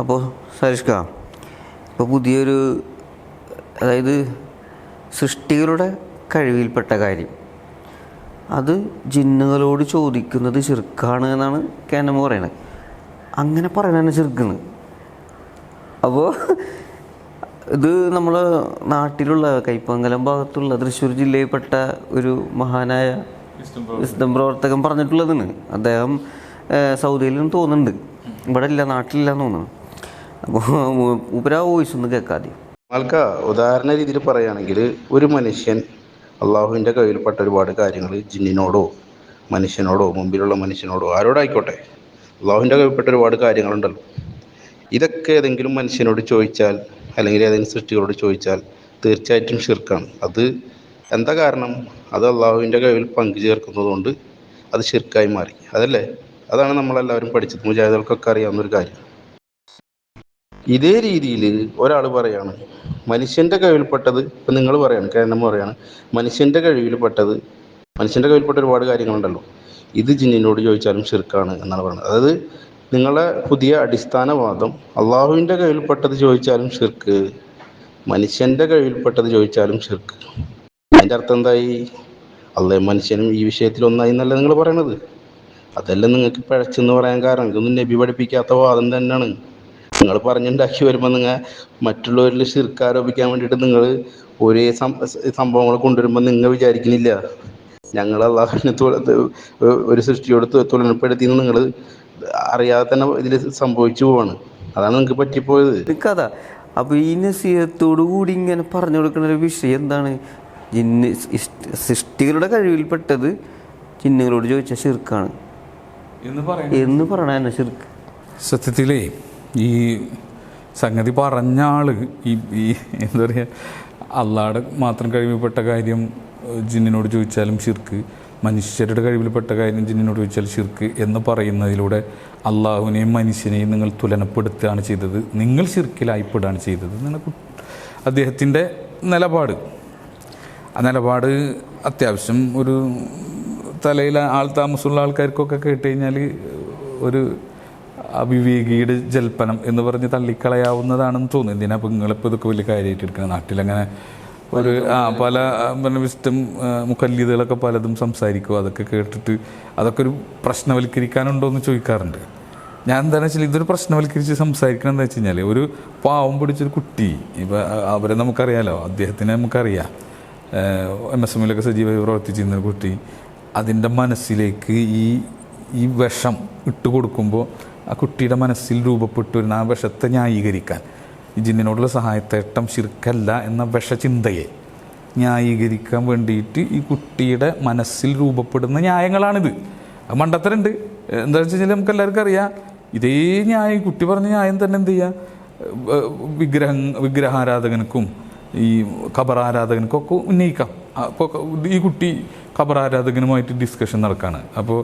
അപ്പോൾ സരിഷ്ക ഇപ്പോൾ പുതിയൊരു അതായത് സൃഷ്ടികളുടെ കഴിവിൽപ്പെട്ട കാര്യം. അത് ജിന്നുകളോട് ചോദിക്കുന്നത് ചെറുക്കാണ് എന്നാണ് കേനമ്മ പറയണത്. അങ്ങനെ പറയണതാണ് ചെറുക്കുന്നത് അപ്പോൾ ഇത് നമ്മൾ നാട്ടിലുള്ള കൈപ്പങ്കലം ഭാഗത്തുള്ള തൃശ്ശൂർ ജില്ലയിൽപ്പെട്ട ഒരു മഹാനായ വിശുദ്ധം പ്രവർത്തകൻ. പറഞ്ഞിട്ടുള്ളതാണ് അദ്ദേഹം സൗദിയിൽ സൗദിയിലും തോന്നുന്നുണ്ട്. ഇവിടെ ഇല്ല നാട്ടിലില്ല തോന്നുന്നു. അപ്പോൾ മൂപ്പര വോയിസ് ഒന്ന് കേൾക്കാതെ ആൾക്ക ഉദാഹരണ രീതിയിൽ പറയുകയാണെങ്കിൽ ഒരു മനുഷ്യൻ അള്ളാഹുവിന്റെ കയ്യിൽപ്പെട്ട ഒരുപാട് കാര്യങ്ങൾ ജിന്നിനോടോ മനുഷ്യനോടോ മുമ്പിലുള്ള മനുഷ്യനോടോ ആരോടായിക്കോട്ടെ അള്ളാഹുവിന്റെ കയ്യിൽപ്പെട്ട ഒരുപാട് കാര്യങ്ങളുണ്ടല്ലോ. ഇതൊക്കെ ഏതെങ്കിലും മനുഷ്യനോട് ചോദിച്ചാൽ അല്ലെങ്കിൽ ഏതെങ്കിലും സൃഷ്ടികളോട് ചോദിച്ചാൽ തീർച്ചയായിട്ടും ഷിർക്കാണ് അത് എന്താ കാരണം? അത് അള്ളാഹുവിന്റെ കയ്യിൽ പങ്കു ചേർക്കുന്നതുകൊണ്ട് അത് ഷിർക്കായി മാറി. അതല്ലേ? അതാണ് നമ്മളെല്ലാവരും പഠിച്ചത്. മുജാഹിദുകൾക്കൊക്കെ അറിയാവുന്ന ഒരു കാര്യം. ഇതേ രീതിയിൽ ഒരാൾ പറയാണ് മനുഷ്യന്റെ കഴിവിൽപ്പെട്ടത് ഇപ്പം നിങ്ങൾ പറയാണ് കാരണം പറയാണ് മനുഷ്യന്റെ കഴിവിൽപ്പെട്ടത് മനുഷ്യന്റെ കഴിവിൽപ്പെട്ട ഒരുപാട് കാര്യങ്ങളുണ്ടല്ലോ. ഇത് ജിന്നിനോട് ചോദിച്ചാലും ഷിർക്കാണ് എന്നാണ് പറയുന്നത്. അതായത് നിങ്ങളെ പുതിയ അടിസ്ഥാനവാദം അള്ളാഹുവിന്റെ കഴിവിൽപ്പെട്ടത് ചോദിച്ചാലും ഷിർക്ക് മനുഷ്യന്റെ കഴിവിൽപ്പെട്ടത് ചോദിച്ചാലും ഷിർക്ക് അതിന്റെ അർത്ഥം എന്തായി? അല്ലേ മനുഷ്യനും ഈ വിഷയത്തിൽ ഒന്നായി എന്നല്ല നിങ്ങൾ പറയണത്. അതല്ല നിങ്ങൾക്ക് പിഴച്ചെന്ന് പറയാൻ കാരണം ഇതൊന്നും നബി പഠിപ്പിക്കാത്ത വാദം തന്നെയാണ്. നിങ്ങൾ പറഞ്ഞുണ്ടാക്കി വരുമ്പോൾ നിങ്ങൾ മറ്റുള്ളവരിൽ ശിർക്ക് ആരോപിക്കാൻ വേണ്ടിയിട്ട് നിങ്ങൾ ഒരേ സംഭവങ്ങൾ കൊണ്ടുവരുമ്പോൾ നിങ്ങൾ വിചാരിക്കുന്നില്ല ഞങ്ങൾ അള്ളാഹുവിനെ ഒരു സൃഷ്ടിയോട് തുലനപ്പെടുത്തി നിങ്ങൾ അറിയാതെ തന്നെ ഇതിൽ സംഭവിച്ചു പോവാണ്. അതാണ് നിങ്ങൾക്ക് പറ്റിപ്പോയത്. കഥ. അപ്പോൾ ഈ നസീഹത്തോടു കൂടി ഇങ്ങനെ പറഞ്ഞു കൊടുക്കുന്ന ഒരു വിഷയം എന്താണ്? ജിന്ന് സൃഷ്ടികളുടെ കഴിവിൽപ്പെട്ടത് ജിന്നുകളോട് ചോദിച്ച ഷിർക്കാണ് എന്ന് പറയണ ശിർക്ക്. ഷിർക്ക് സത്യത്തിലേ ഈ സംഗതി പറഞ്ഞ ആൾ ഈ ഈ എന്താ പറയുക അള്ളാടെ മാത്രം കഴിവിൽപ്പെട്ട കാര്യം ജിന്നിനോട് ചോദിച്ചാലും ശിർക്ക്. മനുഷ്യരുടെ കഴിവിൽപ്പെട്ട കാര്യം ജിന്നിനോട് ചോദിച്ചാൽ ശിർക്ക് എന്ന് പറയുന്നതിലൂടെ അള്ളാഹുവിനെയും മനുഷ്യനെയും നിങ്ങൾ തുലനപ്പെടുത്തുകയാണ് ചെയ്തത്. നിങ്ങൾ ശിർക്കിലായിപ്പെടുകയാണ് ചെയ്തത്. അദ്ദേഹത്തിന്റെ നിലപാട്. ആ നിലപാട് അത്യാവശ്യം ഒരു തലയിൽ ആൾ താമസമുള്ള ആൾക്കാർക്കൊക്കെ കേട്ട് കഴിഞ്ഞാൽ ഒരു അവിവേകിയുടെ ജൽപ്പനം എന്ന് പറഞ്ഞ് തള്ളിക്കളയാവുന്നതാണെന്ന് തോന്നുന്നു. എന്തിനാ ഇപ്പം നിങ്ങളിപ്പോൾ ഇതൊക്കെ വലിയ കാര്യമായിട്ട് എടുക്കുന്നത് നാട്ടിലങ്ങനെ ഒരു ആ പല പിന്നെ വിസ്റ്റം മുക്കല്ലീതുകളൊക്കെ പലതും സംസാരിക്കും. അതൊക്കെ കേട്ടിട്ട് അതൊക്കെ ഒരു പ്രശ്നവൽക്കരിക്കാനുണ്ടോ എന്ന് ചോദിക്കാറുണ്ട്. ഞാൻ എന്താണെന്ന് വെച്ചാൽ ഇതൊരു പ്രശ്നവൽക്കരിച്ച് സംസാരിക്കണം എന്താ വെച്ച് കഴിഞ്ഞാൽ ഒരു പാവം പിടിച്ചൊരു കുട്ടി ഇപ്പം അവരെ നമുക്കറിയാലോ അദ്ദേഹത്തിനെ നമുക്കറിയാം. എം എസ് എമ്മിലൊക്കെ സജീവമായി പ്രവർത്തിച്ചിരുന്ന കുട്ടി അതിന്റെ മനസ്സിലേക്ക് ഈ ഈ വിഷം ഇട്ട് കൊടുക്കുമ്പോൾ ആ കുട്ടിയുടെ മനസ്സിൽ രൂപപ്പെട്ട ഒരു ആ വിഷത്തെ ന്യായീകരിക്കാൻ. ജിന്നിനോടുള്ള സഹായത്തേട്ടം ശിർക്കല്ല എന്ന വിഷചിന്തയെ ന്യായീകരിക്കാൻ വേണ്ടിയിട്ട് ഈ കുട്ടിയുടെ മനസ്സിൽ രൂപപ്പെടുന്ന ന്യായങ്ങളാണിത്. മണ്ടത്തരുണ്ട്. എന്താ വെച്ച് കഴിഞ്ഞാൽ നമുക്ക് എല്ലാവർക്കും അറിയാം. ഇതേ ന്യായം കുട്ടി പറഞ്ഞ ന്യായം തന്നെ എന്ത് ചെയ്യുക വിഗ്രഹ വിഗ്രഹാരാധകനക്കും ഈ ഖബർ ആരാധകനക്കൊക്കെ ഉന്നയിക്കാം അപ്പോൾ ഈ കുട്ടി ഖബർ ആരാധകനുമായിട്ട് ഡിസ്കഷൻ നടക്കുകയാണ് അപ്പോൾ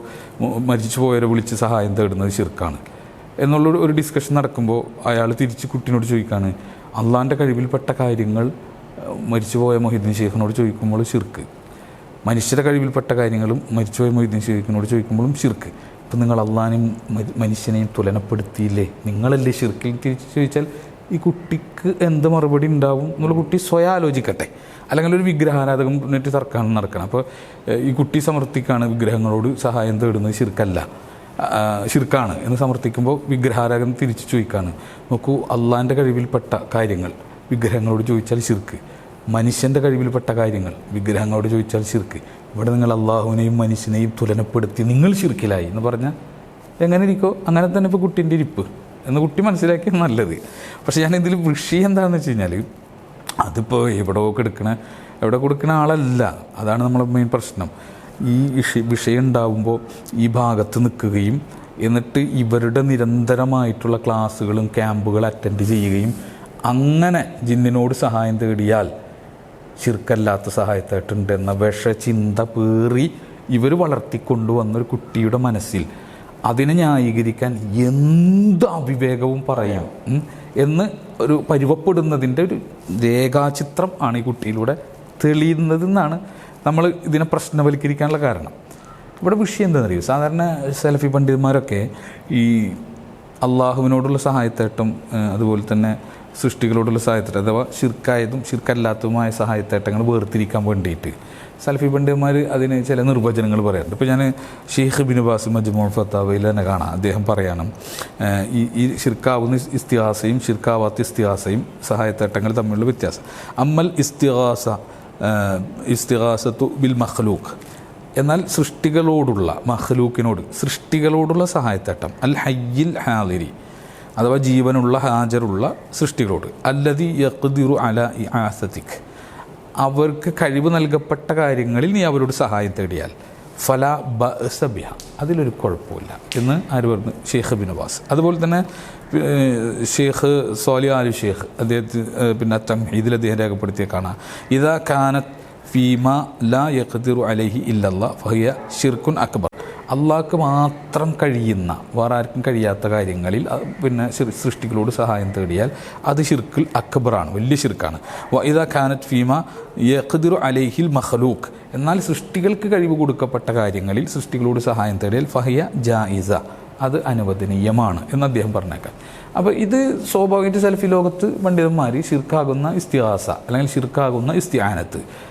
മരിച്ചു പോയവരെ വിളിച്ച് സഹായം തേടുന്നത് ശിർക്കാണ്. എന്നുള്ള ഒരു- ഡിസ്കഷൻ നടക്കുമ്പോൾ അയാൾ തിരിച്ച് കുട്ടിനോട് ചോദിക്കുകയാണ് അള്ളാന്റെ കഴിവിൽപ്പെട്ട കാര്യങ്ങൾ മരിച്ചുപോയ മൊഹിദ്ദീൻ ഷെയ്ഖിനോട് ചോദിക്കുമ്പോൾ ഷിർക്ക് മനുഷ്യരുടെ കഴിവിൽപ്പെട്ട കാര്യങ്ങളും മരിച്ചുപോയ മൊഹിദ്ദീൻ ഷെയ്ഖിനോട് ചോദിക്കുമ്പോഴും ഷിർക്ക് ഇപ്പം നിങ്ങൾ അള്ളാനെയും മനുഷ്യനെയും തുലനപ്പെടുത്തിയില്ലേ? നിങ്ങളല്ലേ ഷിർക്കിൽ തിരിച്ച് ചോദിച്ചാൽ ഈ കുട്ടിക്ക് എന്ത് മറുപടി ഉണ്ടാവും എന്നുള്ള കുട്ടി സ്വയം ആലോചിക്കട്ടെ. അല്ലെങ്കിൽ ഒരു വിഗ്രഹാരാധകം എന്നിട്ട് തർക്കമാണ് നടക്കണം. അപ്പോൾ ഈ കുട്ടി സമർത്ഥിക്കാണ് വിഗ്രഹങ്ങളോട് സഹായം തേടുന്നത് ശിർക്കല്ല. ശിർക്കാണ് എന്ന് സമർത്ഥിക്കുമ്പോൾ വിഗ്രഹാരാധകം തിരിച്ചു ചോദിക്കാണ്. നോക്കൂ അള്ളാന്റെ കഴിവിൽപ്പെട്ട കാര്യങ്ങൾ വിഗ്രഹങ്ങളോട് ചോദിച്ചാൽ ശിർക്ക്. മനുഷ്യന്റെ കഴിവിൽപ്പെട്ട കാര്യങ്ങൾ വിഗ്രഹങ്ങളോട് ചോദിച്ചാൽ ശിർക്ക്. ഇവിടെ നിങ്ങൾ അള്ളാഹുവിനെയും മനുഷ്യനെയും തുലനപ്പെടുത്തി നിങ്ങൾ ശിർക്കിലായി എന്ന് പറഞ്ഞാൽ എങ്ങനെ ഇരിക്കോ? അങ്ങനെ തന്നെ ഇപ്പോൾ കുട്ടീന്റെ ഇരിപ്പ്. എന്ന് കുട്ടി മനസ്സിലാക്കിയ നല്ലത്. പക്ഷേ ഞാൻ ഇതിൽ വിഷയം എന്താണെന്ന് വെച്ച് കഴിഞ്ഞാൽ അതിപ്പോൾ എവിടെ കൊടുക്കണ എവിടെ കൊടുക്കുന്ന ആളല്ല. അതാണ് നമ്മളെ മെയിൻ പ്രശ്നം. ഈ വിഷ- വിഷയം ഉണ്ടാവുമ്പോൾ ഈ ഭാഗത്ത് നിൽക്കുകയും എന്നിട്ട് ഇവരുടെ നിരന്തരമായിട്ടുള്ള ക്ലാസ്സുകളും ക്യാമ്പുകൾ അറ്റൻഡ് ചെയ്യുകയും അങ്ങനെ ജിന്നിനോട് സഹായം തേടിയാൽ ശിർക്കല്ലാത്ത സഹായത്തായിട്ടുണ്ട് എന്ന വിഷചിന്ത പേറി ഇവർ വളർത്തിക്കൊണ്ടുവന്നൊരു കുട്ടിയുടെ മനസ്സിൽ. അതിനെ ന്യായീകരിക്കാൻ എന്ത് അവിവേകവും പറയാം എന്ന് ഒരു പരുവപ്പെടുന്നതിന്റെ ഒരു രേഖാചിത്രം ആണ് ഈ കുട്ടിയിലൂടെ തെളിയുന്നതെന്നാണ് നമ്മൾ ഇതിനെ പ്രശ്നവൽക്കരിക്കാനുള്ള കാരണം. ഇവിടെ വിഷയം എന്താണെന്നറിയോ സാധാരണ സെൽഫി പണ്ഡിതന്മാരൊക്കെ ഈ അള്ളാഹുവിനോടുള്ള സഹായത്തേട്ടം അതുപോലെ തന്നെ സൃഷ്ടികളോടുള്ള സഹായത്തേട്ടം അഥവാ ശിർക്കായതും ശിർക്കല്ലാത്തതുമായ സഹായത്തേട്ടങ്ങൾ വേർതിരിക്കാൻ വേണ്ടിയിട്ട് സൽഫി പണ്ഡിതന്മാർ അതിന് ചില നിർവചനങ്ങൾ പറയാറുണ്ട്. ഇപ്പോൾ ഞാൻ ഷെയ്ഖ് ബിൻ ബാസ് മജ്മോൾ ഫത്താവയിൽ തന്നെ കാണാം. അദ്ദേഹം പറയണം ഈ ഈ ഷിർക്കാവുന്ന ഇസ്തിഹാസയും ഷിർക്കാവാത്ത ഇസ്തിഹാസയും സഹായത്തേട്ടങ്ങൾ തമ്മിലുള്ള വ്യത്യാസം. അമ്മൽ ഇസ്തിഹാസ ഇസ്തിഹാസത്തു ബിൽ മഖ്ലൂഖ്. എന്നാൽ സൃഷ്ടികളോടുള്ള മഹ്ലൂക്കിനോട് സൃഷ്ടികളോടുള്ള സഹായത്തേട്ടം അൽ ഹയ്യിൽ ഹാലിരി അഥവാ ജീവനുള്ള ഹാജറുള്ള സൃഷ്ടികളോട്. അല്ലതി യഖ്ദിറു അല ഇ ആസത്തിക് അവർക്ക് കഴിവ് നൽകപ്പെട്ട കാര്യങ്ങളിൽ നീ അവരോട് സഹായം തേടിയാൽ. ഫല ബിഹ. അതിലൊരു കുഴപ്പമില്ല. എന്ന് ആര് പറഞ്ഞു? ഷെയ്ഖ് ബിനുവാസ് അതുപോലെ തന്നെ ഷെയ്ഖ് സോലി ആലു ഷെയ്ഖ് അദ്ദേഹത്തിന് പിന്നെ ഇതിൽ അദ്ദേഹം രേഖപ്പെടുത്തിയ കാണാം. ഇതാ കാനത്ത് ഫീമ ലാ യഖ്ദിറു അലൈഹി ഇല്ലല്ല ഫഹിയ ഷിർക്കുൻ അക്ബർ. അള്ളാഹ്ക്ക് മാത്രം കഴിയുന്ന വേറെ ആർക്കും കഴിയാത്ത കാര്യങ്ങളിൽ പിന്നെ സൃഷ്ടികളോട് സഹായം തേടിയാൽ അത് ഷിർക്കിൽ അക്ബറാണ് വലിയ ഷിർക്കാണ് വൈദ ഖാനത്ത് ഫീമ യഖ്ദിറു അലൈഹിൽ മഹ്ലൂഖ് എന്നാൽ സൃഷ്ടികൾക്ക് കഴിവ് കൊടുക്കപ്പെട്ട കാര്യങ്ങളിൽ സൃഷ്ടികളോട് സഹായം തേടിയാൽ ഫഹിയ ജായിസ അത് അനുവദനീയമാണ് എന്ന് അദ്ദേഹം പറഞ്ഞേക്കാം. അപ്പോൾ ഇത് സ്വാഭാവികമായിട്ട് സെൽഫി ലോകത്ത് പണ്ഡിതന്മാർ ഷിർക്കാകുന്ന ഇസ്തിഹാസ അല്ലെങ്കിൽ ഷിർക്കാകുന്ന ഇസ്തിയാനത്ത് ഏഹ്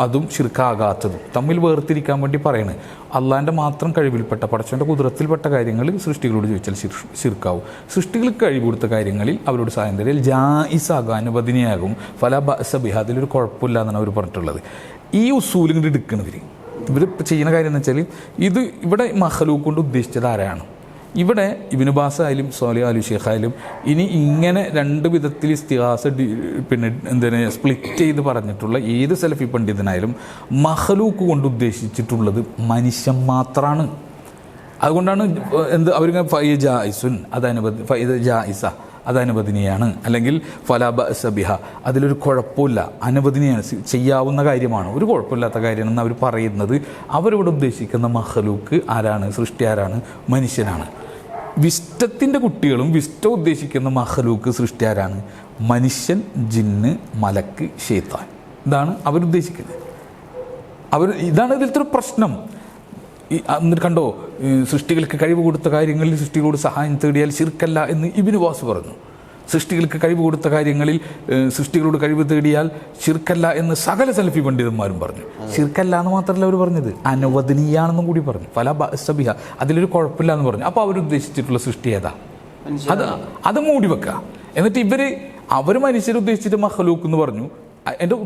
അതും ചിർക്കാകാത്തതും തമ്മിൽ വേർതിരിക്കാൻ വേണ്ടി പറയണത് അള്ളാന്റെ മാത്രം കഴിവിൽപ്പെട്ട പടച്ചവന്റെ കുതിരത്തിൽപ്പെട്ട കാര്യങ്ങൾ സൃഷ്ടികളോട് ചോദിച്ചാൽ ചിർക്കാവും സൃഷ്ടികൾക്ക് കഴിവ് കൊടുത്ത കാര്യങ്ങളിൽ അവരോട് സഹായം തരികയിൽ ജായിസാകും ഫല ബസബിഹ അതിലൊരു കുഴപ്പമില്ല എന്നാണ് അവർ പറഞ്ഞിട്ടുള്ളത്. ഈ ഉസൂലും കൂടി എടുക്കണവർ ഇവർ ചെയ്യുന്ന കാര്യം എന്ന് വെച്ചാൽ ഇത് ഇവിടെ മഹലൂക്ക് കൊണ്ട് ഉദ്ദേശിച്ചത് ആരാണ്? ഇവിടെ ഇബിനുബാസ ബാസ് ആയാലും സോലിയ അലി ഷേഖ് ആയാലും ഇനി ഇങ്ങനെ രണ്ട് വിധത്തിൽ ഇസ്തിഹാസ പിന്നെ എന്തിന് സ്പ്ലിറ്റ് ചെയ്ത് പറഞ്ഞിട്ടുള്ള ഏത് സെലഫി പണ്ഡിതനായാലും മഹലൂക്ക് കൊണ്ട് ഉദ്ദേശിച്ചിട്ടുള്ളത് മനുഷ്യൻ മാത്രമാണ് അതുകൊണ്ടാണ് എന്ത് അവരിങ്ങനെ ഫൈ ജായിസുൻ അത് അനുബന്ധ ഫൈദ ജായിസ അത് അനുവദനീയാണ് അല്ലെങ്കിൽ ഫലാബ സബിഹ അതിലൊരു കുഴപ്പമില്ല. അനുവദനീയാണ് ചെയ്യാവുന്ന കാര്യമാണ്. ഒരു കുഴപ്പമില്ലാത്ത കാര്യമാണെന്ന് അവർ പറയുന്നത് അവരിവിടെ ഉദ്ദേശിക്കുന്ന മഹലൂക്ക് ആരാണ് സൃഷ്ടി ആരാണ് മനുഷ്യനാണ്. വിസ്റ്റത്തിന്റെ കുട്ടികളും വിഷ്ട ഉദ്ദേശിക്കുന്ന മഹലൂക്ക് സൃഷ്ടി ആരാണ്? മനുഷ്യൻ ജിന്ന് മലക്ക് ഷെയ്ത്താൻ ഇതാണ് അവരുദ്ദേശിക്കുന്നത്. അവർ ഇതാണ് ഇതിലത്തെ ഒരു പ്രശ്നം എന്നിട്ട് കണ്ടോ? സൃഷ്ടികൾക്ക് കഴിവ് കൊടുത്ത കാര്യങ്ങളിൽ സൃഷ്ടികളോട് സഹായം തേടിയാൽ ശിർക്കല്ല എന്ന് ഇബിന് വാസ് പറഞ്ഞു. സൃഷ്ടികൾക്ക് കഴിവ് കൊടുത്ത കാര്യങ്ങളിൽ സൃഷ്ടികളോട് കഴിവ് തേടിയാൽ ശിർക്കല്ല എന്ന് സകല സലഫി പണ്ഡിതന്മാരും പറഞ്ഞു. ശിർക്കല്ല എന്ന് മാത്രമല്ല അവർ പറഞ്ഞത്. അനവദനീയാണെന്നും കൂടി പറഞ്ഞു. പല സബിഹ അതിലൊരു കുഴപ്പമില്ല എന്ന് പറഞ്ഞു അപ്പോൾ അവരുദ്ദേശിച്ചിട്ടുള്ള സൃഷ്ടി ഏതാ? അത് അത് മൂടി വെക്കുക എന്നിട്ട് ഇവർ അവർ മനുഷ്യരുദ്ദേശിച്ചിട്ട് മഹലൂക്ക് എന്ന് പറഞ്ഞു. എന്റെ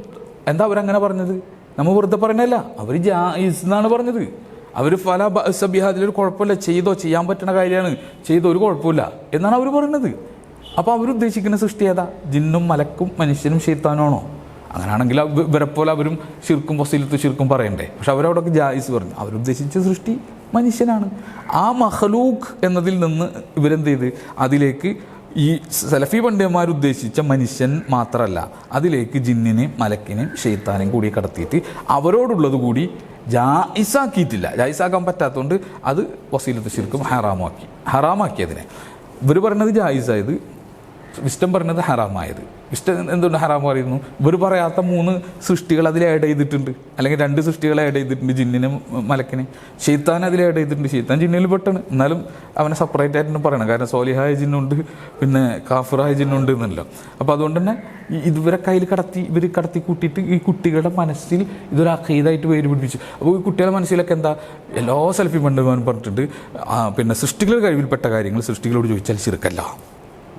എന്താ അവരങ്ങനെ പറഞ്ഞത്? നമ്മൾ വെറുതെ പറയണല്ല അവർ ജായിസ് എന്നാണ് പറഞ്ഞത്. അവർ ഫല സബിഹ അതിലൊരു കുഴപ്പമില്ല. ചെയ്തോ ചെയ്യാൻ പറ്റുന്ന കാര്യമാണ്. ചെയ്തോ ഒരു കുഴപ്പമില്ല. എന്നാണ് അവർ പറയുന്നത് അപ്പോൾ അവരുദ്ദേശിക്കുന്ന സൃഷ്ടി ഏതാ? ജിന്നും മലക്കും മനുഷ്യനും ഷെയ്ത്താനാണോ അങ്ങനെയാണെങ്കിൽ ഇവരെ പോലെ അവരും ശിർക്കും വസീലത്ത് ശിർക്കും പറയണ്ടേ. പക്ഷെ അവരവിടെയൊക്കെ ജായിസ് പറഞ്ഞു അവരുദ്ദേശിച്ച സൃഷ്ടി മനുഷ്യനാണ്. ആ മഹലൂഖ് എന്നതിൽ നിന്ന് ഇവരെന്ത് ചെയ്ത്? അതിലേക്ക് ഈ സലഫി പണ്ഡിതന്മാർ ഉദ്ദേശിച്ച മനുഷ്യൻ മാത്രമല്ല അതിലേക്ക് ജിന്നിനെയും മലക്കിനെയും ഷെയ്ത്താനെയും കൂടി കടത്തിയിട്ട് അവരോടുള്ളത് കൂടി ജായിസാക്കിയിട്ടില്ല. ജായിസാക്കാൻ പറ്റാത്തതുകൊണ്ട് അത് വസീലത്ത് ശിർക്കും ഹറാമാക്കി. ഹറാമാക്കിയതിനെ. ഇവർ പറഞ്ഞത് ജായിസായത് വിഷ്ടം പറഞ്ഞത് ഹറാമായത്. ഇഷ്ടം എന്തുകൊണ്ട് ഹറാം പറയുന്നു? ഇവർ പറയാത്ത മൂന്ന് സൃഷ്ടികൾ അതിൽ ആഡ് ചെയ്തിട്ടുണ്ട്. അല്ലെങ്കിൽ രണ്ട് സൃഷ്ടികൾ ആഡ് ചെയ്തിട്ടുണ്ട് ജിന്നിനെ മലക്കിനെ. ഷെയ്ത്താൻ അതിൽ ആഡ് ചെയ്തിട്ടുണ്ട്. ഷെയ്ത്താൻ ജിന്നിൽ പെട്ടാണ്. എന്നാലും അവനെ സെപ്പറേറ്റ് ആയിട്ടും പറയണം കാരണം സോലിഹായ ജിന്നുണ്ട് പിന്നെ കാഫിറായ ജിന്നുണ്ട് എന്നല്ലോ. അപ്പോൾ അതുകൊണ്ട് തന്നെ ഇതുവരെ കയ്യിൽ കടത്തി ഇവർ കടത്തി കൂട്ടിയിട്ട് ഈ കുട്ടികളുടെ മനസ്സിൽ ഇതൊരു അഖീതായിട്ട് പേര് പിടിപ്പിച്ചു. അപ്പോൾ ഈ കുട്ടികളുടെ മനസ്സിലൊക്കെ എന്താ? എല്ലാ സെൽഫി പണ്ഡിതന്മാരും പറഞ്ഞിട്ടുണ്ട്. പിന്നെ സൃഷ്ടികളുടെ കഴിവിൽപ്പെട്ട കാര്യങ്ങൾ സൃഷ്ടികളോട് ചോദിച്ചാൽ ശിർക്കല്ല.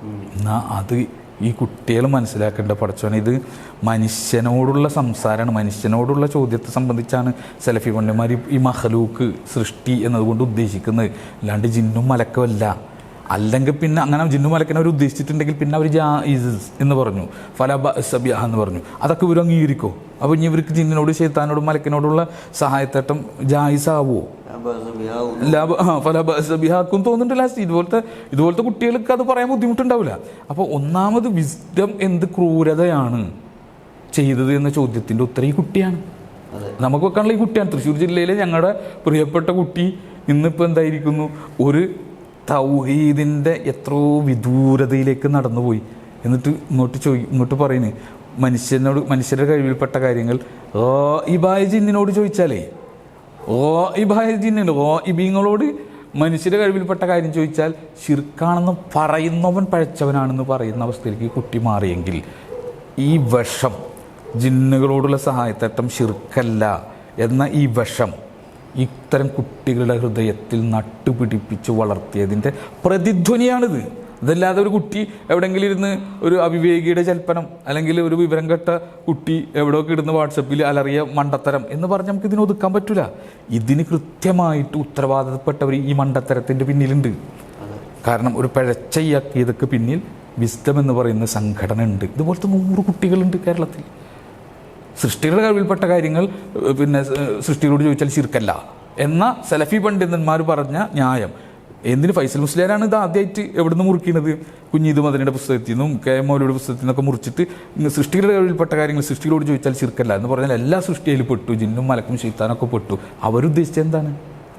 എന്നാൽ അത് ഈ കുട്ടികൾ മനസ്സിലാക്കേണ്ട പഠിച്ചോനെ ഇത് മനുഷ്യനോടുള്ള സംസാരമാണ് മനുഷ്യനോടുള്ള ചോദ്യത്തെ സംബന്ധിച്ചാണ് സെലഫി പണ്ഡിമാർ ഈ മഹലൂക്ക് സൃഷ്ടി എന്നതുകൊണ്ട് ഉദ്ദേശിക്കുന്നത്. അല്ലാണ്ട് ജിന്നും മലക്കമല്ല അല്ലെങ്കിൽ പിന്നെ അങ്ങനെ ജിന്നു മലക്കിനെ അവർ ഉദ്ദേശിച്ചിട്ടുണ്ടെങ്കിൽ പിന്നെ അവർ ജാ ഇസ് എന്ന് പറഞ്ഞു. ഫല സബിയ എന്ന് പറഞ്ഞു. അതൊക്കെ ഇവർ അംഗീകരിക്കോ? അപ്പോൾ ഇനി ഇവർക്ക് ജിന്നിനോട് ശൈത്താനോടും മലക്കിനോടുള്ള സഹായത്തേട്ടം ജായിസ് ആവുമോ ഫലബ തോന്നുന്നുണ്ട് ലാസ്റ്റ് ഇതുപോലത്തെ ഇതുപോലത്തെ കുട്ടികൾക്ക് അത് പറയാൻ ബുദ്ധിമുട്ടുണ്ടാവില്ല. അപ്പോൾ ഒന്നാമത് വിസ്ഡം എന്ത് ക്രൂരതയാണ് ചെയ്തത് എന്ന ചോദ്യത്തിന്റെ ഉത്തരം ഈ കുട്ടിയാണ്. നമുക്ക് വെക്കാനുള്ള ഈ കുട്ടിയാണ്. തൃശ്ശൂർ ജില്ലയിലെ ഞങ്ങളുടെ പ്രിയപ്പെട്ട കുട്ടി ഇന്നിപ്പോൾ എന്തായിരിക്കുന്നു? ഒരു തൗഹീദിന്റെ എത്രയോ വിദൂരതയിലേക്ക് നടന്നുപോയി. എന്നിട്ട് ഇങ്ങോട്ട് ചോദി ഇങ്ങോട്ട് പറയുന്നത് മനുഷ്യനോട് മനുഷ്യരുടെ കഴിവിൽപ്പെട്ട കാര്യങ്ങൾ ഓ ഇബായ ജിന്നിനോട് ചോദിച്ചാലേ ഓ ഇബായ ജിന്നുണ്ട് ഓ ഇബിങ്ങളോട് മനുഷ്യരുടെ കഴിവിൽപ്പെട്ട കാര്യം ചോദിച്ചാൽ ശിർക്കാണെന്ന് പറയുന്നവൻ പഴച്ചവനാണെന്ന് പറയുന്ന അവസ്ഥയിലേക്ക് കുട്ടി മാറിയെങ്കിൽ ഈ വിഷം ജിന്നുകളോടുള്ള സഹായത്തട്ടം ശിർക്കല്ല എന്ന ഈ വിഷം ഇത്തരം കുട്ടികളുടെ ഹൃദയത്തിൽ നട്ടുപിടിപ്പിച്ച് വളർത്തിയതിന്റെ പ്രതിധ്വനിയാണിത്. ഇതല്ലാതെ ഒരു കുട്ടി എവിടെയെങ്കിലും ഇരുന്ന് ഒരു അവിവേകിയുടെ ചൽപ്പനം അല്ലെങ്കിൽ ഒരു വിവരം കെട്ട കുട്ടി എവിടെയൊക്കെ ഇടുന്ന വാട്സപ്പിൽ അലറിയ മണ്ടത്തരം എന്ന് പറഞ്ഞ് നമുക്ക് ഇതിനെ ഒതുക്കാൻ പറ്റില്ല ഇതിന് കൃത്യമായിട്ട് ഉത്തരവാദിത്തപ്പെട്ടവർ ഈ മണ്ടത്തരത്തിന്റെ പിന്നിലുണ്ട്. കാരണം ഒരു പിഴച്ച പിന്നിൽ വിസ്ഡം എന്ന് പറയുന്ന സംഘടന ഉണ്ട് ഇതുപോലത്തെ നൂറ് കുട്ടികളുണ്ട് കേരളത്തിൽ. സൃഷ്ടികളുടെ കഴിവിൽപ്പെട്ട കാര്യങ്ങൾ പിന്നെ സൃഷ്ടിയോട് ചോദിച്ചാൽ ശിർക്കല്ല. എന്ന സലഫി പണ്ഡിതന്മാർ പറഞ്ഞ ന്യായം. എന്തിന്? ഫൈസൽ മുസ്ലിയാരാണ് ഇത് ആദ്യമായിട്ട് എവിടുന്ന് മുറിക്കുന്നത് കുഞ്ഞീത് മദനയുടെ പുസ്തകത്തിൽ നിന്നും കെ എം മൗലയുടെ പുസ്തകത്തിൽ നിന്നൊക്കെ മുറിച്ചിട്ട് സൃഷ്ടികളുടെ കഴിവിൽപ്പെട്ട കാര്യങ്ങൾ സൃഷ്ടികളോട് ചോദിച്ചാൽ ശിർക്കല്ല എന്ന് പറഞ്ഞാൽ എല്ലാ സൃഷ്ടിയിലും പെട്ടു. ജിന്നും മലക്കും ശൈത്താനൊക്കെ പെട്ടു. അവരുദ്ദേശിച്ചത് എന്താണ്?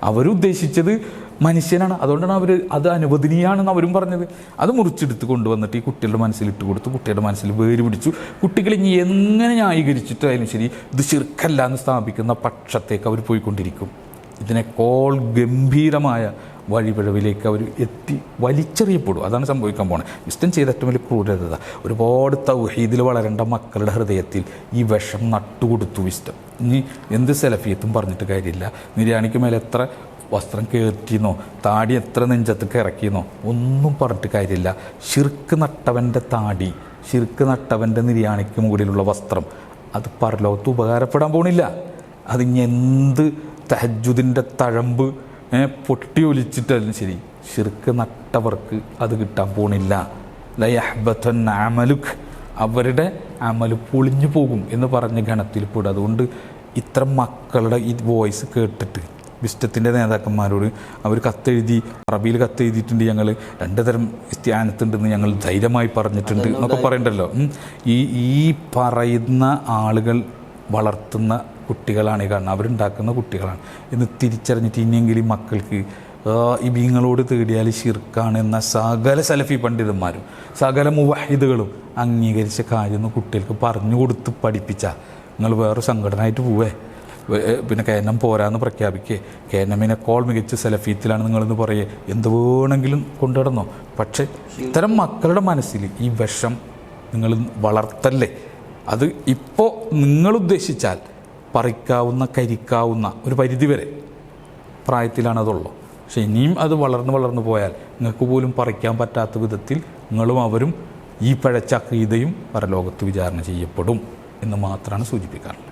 അവരുദ്ദേശിച്ചത് മനുഷ്യനാണ്. അതുകൊണ്ടാണ് അവർ അത് അനുവദനീയാണെന്ന് അവരും പറഞ്ഞത്. അത് മുറിച്ചെടുത്ത് കൊണ്ടുവന്നിട്ട് ഈ കുട്ടികളുടെ മനസ്സിൽ ഇട്ട് കൊടുത്തു. കുട്ടിയുടെ മനസ്സിൽ വേര് പിടിച്ചു. കുട്ടികൾ ഇനി എങ്ങനെ ന്യായീകരിച്ചിട്ടായാലും ശരി ഇത് ശിർക്കല്ല എന്ന് സ്ഥാപിക്കുന്ന പക്ഷത്തേക്ക് അവർ പോയിക്കൊണ്ടിരിക്കും. ഇതിനേക്കാൾ ഗംഭീരമായ വഴിപിഴവിലേക്ക് അവർ എത്തി വലിച്ചെറിയപ്പെടും. അതാണ് സംഭവിക്കാൻ പോകുന്നത് ഇഷ്ടം ചെയ്ത ഏറ്റവും വലിയ ക്രൂരത ഒരുപാട് തൗഹീദിൽ വളരേണ്ട മക്കളുടെ ഹൃദയത്തിൽ ഈ വിഷം നട്ടുകൊടുത്തു ഇഷ്ടം ഇനി എന്ത് സെലഫിയത്തും പറഞ്ഞിട്ട് കാര്യമില്ല. നിര്യാണിക്ക് മേലെ എത്ര വസ്ത്രം കയറ്റിയെന്നോ താടി എത്ര നെഞ്ചത്തേക്ക് ഇറക്കിയെന്നോ ഒന്നും പറഞ്ഞിട്ട് കാര്യമില്ല. ശിർക്ക് നട്ടവന്റെ താടി ശിർക്ക് നട്ടവന്റെ നിര്യാണിക്ക് മുകളിലുള്ള വസ്ത്രം അത് പരലോകത്ത് ഉപകാരപ്പെടാൻ പോണില്ല. അതിന് എന്ത് തഹജുദിന്റെ തഴമ്പ് പൊട്ടി ഒലിച്ചിട്ടാലും ശരി. ഷിർക്ക് നട്ടവർക്ക് അത് കിട്ടാൻ പോണില്ല. ലയഹ്ബത്തൻ അമലുഖ് അവരുടെ അമൽ പൊളിഞ്ഞു പോകും എന്ന് പറഞ്ഞ ഗണത്തിൽ പെടും. അതുകൊണ്ട് ഇത്ര മക്കളുടെ ഈ വോയിസ് കേട്ടിട്ട് വിസ്റ്റത്തിന്റെ നേതാക്കന്മാരോട് അവർ കത്തെഴുതി അറബിയിൽ കത്തെഴുതിയിട്ടുണ്ട് ഞങ്ങൾ രണ്ട് തരം സ്ഥാനത്തുണ്ടെന്ന് ഞങ്ങൾ ധൈര്യമായി പറഞ്ഞിട്ടുണ്ട് എന്നൊക്കെ പറയണ്ടല്ലോ. ഈ ഈ പറയുന്ന ആളുകൾ വളർത്തുന്ന കുട്ടികളാണ്. ഈ കാണുന്നത് അവരുണ്ടാക്കുന്ന കുട്ടികളാണ്. എന്ന് തിരിച്ചറിഞ്ഞിട്ട് ഇനിയെങ്കിലും മക്കൾക്ക് ഈ ബീങ്ങളോട് തേടിയാൽ ഷിർക്കാണ് എന്ന സകല സലഫി പണ്ഡിതന്മാരും സകല മുവാഹിദുകളും അംഗീകരിച്ച കാര്യം കുട്ടികൾക്ക് പറഞ്ഞു കൊടുത്ത് പഠിപ്പിച്ച. നിങ്ങൾ വേറെ സംഘടനയായിട്ട് പോവേ. പിന്നെ കെ എൻ എം പോരാന്ന് പ്രഖ്യാപിക്കേ. കോൾ മികച്ച സെലഫീത്തിലാണ് നിങ്ങളെന്ന് പറയേ. എന്ത് വേണമെങ്കിലും കൊണ്ടുനടന്നോ. പക്ഷേ ഇത്തരം മക്കളുടെ മനസ്സിൽ ഈ വിഷം നിങ്ങൾ വളർത്തല്ലേ? അത് ഇപ്പോൾ നിങ്ങൾ ഉദ്ദേശിച്ചാൽ പറിക്കാവുന്ന കരിക്കാവുന്ന ഒരു പരിധിവരെ പ്രായത്തിലാണതുള്ളു. പക്ഷേ ഇനിയും അത് വളർന്ന് വളർന്നു പോയാൽ നിങ്ങൾക്ക് പോലും പറിക്കാൻ പറ്റാത്ത വിധത്തിൽ നിങ്ങളും അവരും ഈ പഴച്ച അക്രീതയും പരലോകത്ത് വിചാരണ ചെയ്യപ്പെടും എന്ന് മാത്രമാണ് സൂചിപ്പിക്കാറ്